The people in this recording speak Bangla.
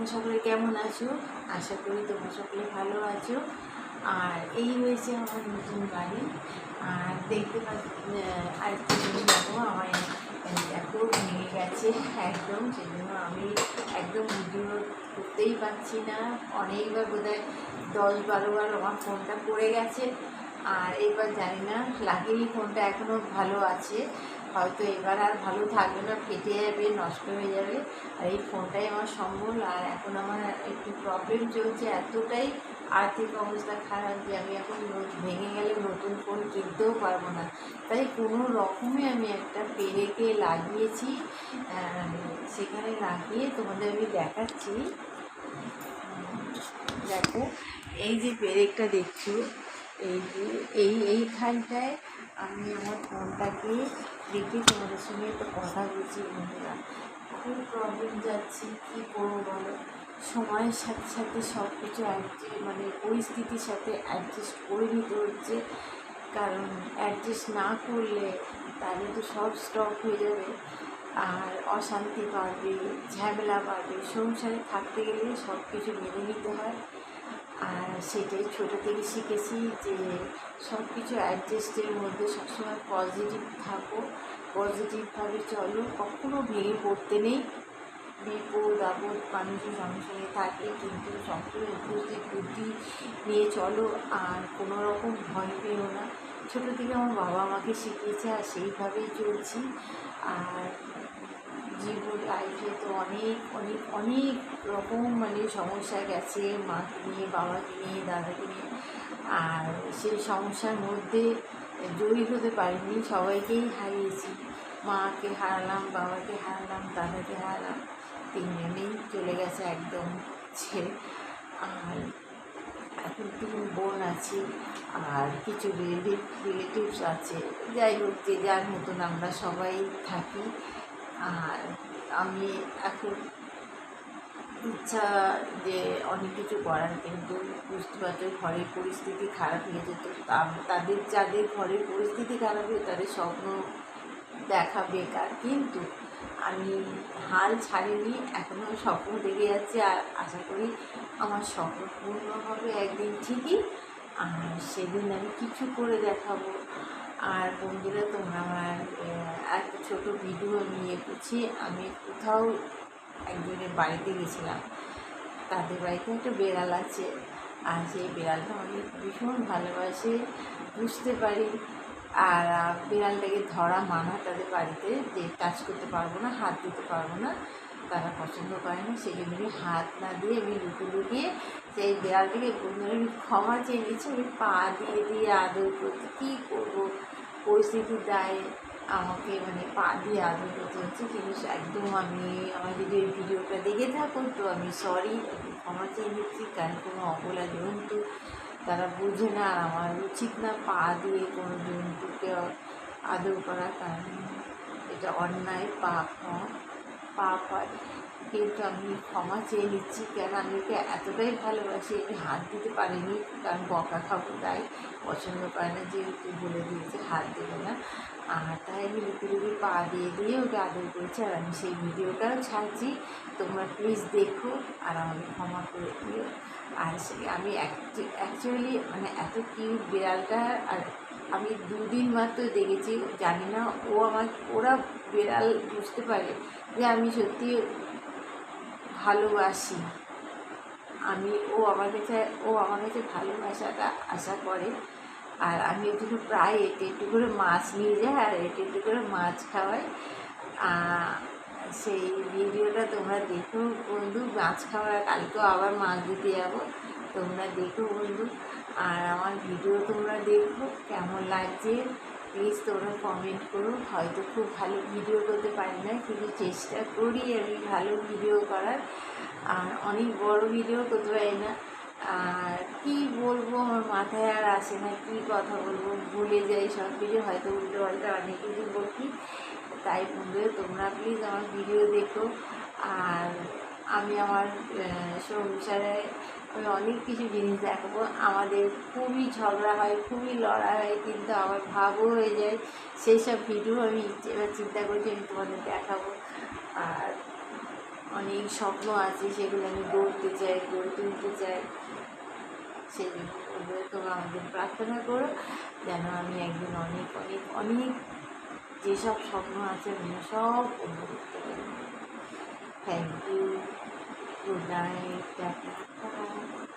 তোমরা সকলে কেমন আছো? আশা করি তোমরা সকলে ভালো আছো। আর এই হয়েছে আমার নতুন বাড়ি। আর দেখতে পাচ্ছি জিনিস দেখো, আমার এত ভেঙে গেছে একদম, সেজন্য আমি একদম ভিডিও করতেই পারছি না। অনেকবার বোধহয় দশ বারোবার আমার ফোনটা পড়ে গেছে। আর এবার জানি না, লাগেনি ফোনটা এখনও ভালো আছে। হয়তো এবার আর ভালো থাকবে না, ফেটে যাবে, নষ্ট হয়ে যাবে। আর এই ফোনটাই আমার সম্বল, আর এখন আমার একটু প্রবলেম চলছে। এতটাই আর্থিক অবস্থা খারাপ যে আমি এখন ভেঙে গেলে নতুন ফোন কিনতেও পারব না। তাই কোনো রকমে আমি একটা পেরেকে লাগিয়েছি সেখানে লাগিয়ে তোমাদের আমি দেখাচ্ছি। দেখো, এই যে পেরেকটা দেখছ, এই যে, এই, এইখানটায় আমি আমার ফোনটাকে রেখে তোমাদের সঙ্গে একটু কথা বলছি বন্ধুরা। খুব প্রবলেম যাচ্ছে, কী করব বলো? সময়ের সাথে সাথে সব কিছু মানে পরিস্থিতির সাথে অ্যাডজাস্ট করে নিতে হচ্ছে। কারণ অ্যাডজাস্ট না করলে তাহলে তো সব স্টপ হয়ে যাবে। আর অশান্তি বাড়বে, ঝামেলা বাড়বে। সংসারে থাকতে গেলে সব কিছু মেনে নিতে হয়। সেটাই ছোটো থেকে শিখেছি যে সব কিছু অ্যাডজাস্টের মধ্যে সবসময় পজিটিভ থাকো পজিটিভভাবে চলো, কখনো ভেঙে পড়তে নেই। বিপদ, আপদ, মানুষের সংসারে থাকে কিন্তু সবসময় উপস্থিত বুদ্ধি নিয়ে চলো আর কোনো রকম ভয় পেও না। ছোটো থেকে আমার বাবা আমাকে শিখিয়েছে আর সেইভাবেই চলছি। আর জীবন লাইফে তো অনেক অনেক অনেক রকম মানে সমস্যা গেছে, মাকে নিয়ে, বাবাকে নিয়ে, দাদাকে নিয়ে। আর সেই সমস্যার মধ্যে জয়ী হতে পারিনি, সবাইকেই হারিয়েছি। মাকে হারালাম, বাবাকে হারালাম, দাদাকে হারালাম, তিনজনেই চলে গেছে একদম ছেড়ে। আর এখন তিন বোন আছে, আর কিছু রিলেটিভ রিলেটিভস আছে। যাই হোক, যে যার মতন আমরা সবাই থাকি। আর আমি এখন ইচ্ছা যে অনেক কিছু করার, কিন্তু বুঝতে পারছ ঘরের পরিস্থিতি খারাপ হয়ে যেত। তাদের, যাদের ঘরের পরিস্থিতি খারাপ হয়ে তাদের স্বপ্ন দেখা বেকার। কিন্তু আমি হাল ছাড়িনি এখনও স্বপ্ন দেখে যাচ্ছে আর আশা করি আমার স্বপ্ন পূর্ণ হবে একদিন ঠিকই। আর সেদিন আমি কিছু করে দেখাবো। আর বন্ধুরা, তোমরা আমার একটা ছোটো ভিডিও নিয়ে করছি আমি কোথাও একজনের বাড়িতে গেছিলাম। তাদের বাড়িতে একটা বেড়াল আছে। আর সেই বেড়ালটা আমি ভীষণ ভালোবাসে, বুঝতে পারি। আর বিড়ালটাকে ধরা মানা তাদের বাড়িতে যে টাচ করতে পারব না, হাত দিতে পারব না। তারা পছন্দ করে না সেই জন্য হাত না দিয়ে আমি লুকিয়ে লুকিয়ে সেই বিড়ালটাকে বন্ধুরা আমি ক্ষমা চেয়ে নিচ্ছি। আমি পা দিয়ে দিয়ে আদর করতে কী করব? পরিস্থিতির দায়ে, আমাকে মানে পা দিয়ে আদর করতে হচ্ছে। কিন্তু একদম আমি আমার যদি ওই ভিডিওটা দেখে থাকুন তো, আমি সরি ক্ষমা চেয়ে নিচ্ছি। কারণ কোনো অবলা জন্তু তারা বুঝে না, আর আমার উচিত না পা দিয়ে কোনো জন্তুকে আদর করা। কারণ এটা অন্যায়, পাপ হয় পাপ হয়। কিন্তু আমি ক্ষমা চেয়ে নিচ্ছি। কেন? আমি ওকে এতটাই ভালোবাসি, আমি হাত দিতে পারিনি কারণ বকা খাব তাই পছন্দ করে না যেহেতু বলে দিয়েছে হাত দেবে না। আর তাই আমি লুকি লুকি পা দিয়ে দিয়ে ওকে আদর করেছি আর আমি সেই ভিডিওটাও ছাড়ছি। তোমরা প্লিজ দেখো আর আমাকে ক্ষমা করে দিও। আর সে আমি অ্যাকচুয়ালি মানে এত কিউট বিড়ালটা আর আমি দুদিন মাত্র দেখেছি, জানি না ও আমার, ওরা বিড়াল বুঝতে পারে যে আমি সত্যি ভালোবাসি। আমি, ও আমার কাছে, ও আমার কাছে ভালোবাসাটা আশা করে। আর আমি জন্য প্রায় একটু একটু করে মাছ নিয়ে যাই আর একটু একটু করে মাছ খাওয়াই। সেই ভিডিওটা তোমরা দেখো বন্ধু, মাছ খাওয়ার কালকেও আবার মাছ দিতে যাব। তোমরা দেখো বন্ধু। আর আমার ভিডিও তোমরা দেখো, কেমন লাগছে? প্লিজ তোমরা কমেন্ট করো। হয়তো খুব ভালো ভিডিও করতে পারি না, কিন্তু চেষ্টা করি আমি ভালো ভিডিও করার। আর অনেক বড় ভিডিও করতে পারি না। আর কী বলব, আমার মাথায় আর আসে না কী কথা বলব, ভুলে যাই সব কিছু। হয়তো উল্টো পাল্টা অনেক কিছু বলি তাই বন্ধুরা, তোমরা প্লিজ আমার ভিডিও দেখো। আর আমি আমার সংসারে আমি অনেক কিছু জিনিস দেখাবো। আমাদের খুবই ঝগড়া হয়, খুবই লড়াই হয়, কিন্তু আমার ভাবও হয়ে যায় সেই সব ভিডিও আমি এবার চিন্তা করছি আমি তোমাদের দেখাবো। আর অনেক স্বপ্ন আছে, সেগুলো আমি গড়তে চাই, গড়ে তুলতে চাই। সেগুলো তোমরা আমাদের প্রার্থনা করো, যেন আমি একদিন অনেক অনেক অনেক যেসব স্বপ্ন আছে, আমি সব পূর্ণ করতে পারি। Thank you Good night. Good.